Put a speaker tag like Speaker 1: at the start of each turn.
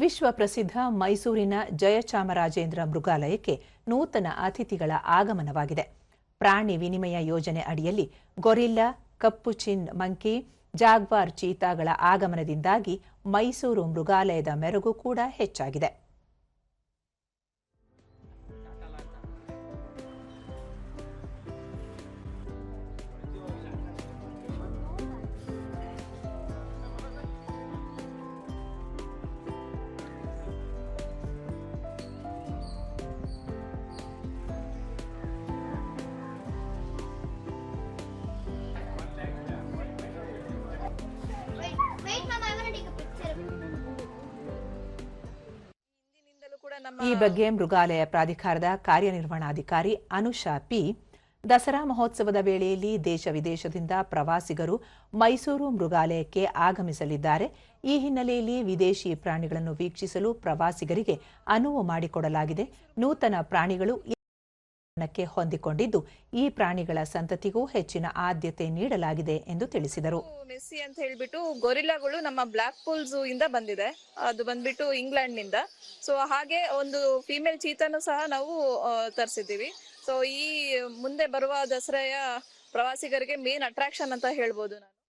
Speaker 1: ವಿಶ್ವ ಪ್ರಸಿದ್ಧ ಮೈಸೂರಿನ ಜಯಚಾಮರಾಜೇಂದ್ರ ಮೃಗಾಲಯಕ್ಕೆ ನೂತನ ಅತಿಥಿಗಳ ಆಗಮನವಾಗಿದೆ. ಪ್ರಾಣಿ ವಿನಿಮಯ ಯೋಜನೆ ಅಡಿಯಲ್ಲಿ ಗೊರಿಲ್ಲಾ ಕಪ್ಪುಚಿನ್ ಮಂಕಿ, ಜಾಗ್ವಾರ್ ಚೀತಾಗಳ ಆಗಮನದಿಂದಾಗಿ ಮೈಸೂರು ಮೃಗಾಲಯದ ಮೆರುಗು ಕೂಡ ಹೆಚ್ಚಾಗಿದೆ. ಈ ಬಗ್ಗೆ ಮೃಗಾಲಯ ಪ್ರಾಧಿಕಾರದ ಕಾರ್ಯನಿರ್ವಹಣಾಧಿಕಾರಿ ಅನುಷಾ ಪಿ. ದಸರಾ ಮಹೋತ್ಸವದ ವೇಳೆಯಲ್ಲಿ ದೇಶ ವಿದೇಶದಿಂದ ಪ್ರವಾಸಿಗರು ಮೈಸೂರು ಮೃಗಾಲಯಕ್ಕೆ ಆಗಮಿಸಲಿದ್ದಾರೆ. ಈ ಹಿನ್ನೆಲೆಯಲ್ಲಿ ವಿದೇಶಿ ಪ್ರಾಣಿಗಳನ್ನು ವೀಕ್ಷಿಸಲು ಪ್ರವಾಸಿಗರಿಗೆ ಅನುವು ಮಾಡಿಕೊಡಲಾಗಿದೆ. ನೂತನ ಪ್ರಾಣಿಗಳು ಈ ಹೊಂದಿಕೊಂಡಿದ್ದು, ಈ ಪ್ರಾಣಿಗಳ ಸಂತತಿಗೂ ಹೆಚ್ಚಿನ ಆದ್ಯತೆ ನೀಡಲಾಗಿದೆ ಎಂದು ತಿಳಿಸಿದರು.
Speaker 2: ಮೆಸ್ಸಿ ಅಂತ ಹೇಳ್ಬಿಟ್ಟು ಗೊರಿಲ್ಲಾಗಳು ನಮ್ಮ ಬ್ಲಾಕ್ ಪೂಲ್ಸ್ ಇಂದ ಬಂದಿದೆ. ಅದು ಬಂದ್ಬಿಟ್ಟು ಇಂಗ್ಲೆಂಡ್ನಿಂದ. ಸೊ ಹಾಗೆ ಒಂದು ಫಿಮೇಲ್ ಚೀತಾನು ಸಹ ನಾವು ತರಿಸಿದ್ದೀವಿ. ಸೊ ಈ ಮುಂದೆ ಬರುವ ದಸರೆಯ ಪ್ರವಾಸಿಗರಿಗೆ ಮೇನ್ ಅಟ್ರಾಕ್ಷನ್ ಅಂತ ಹೇಳ್ಬೋದು ನಾನು.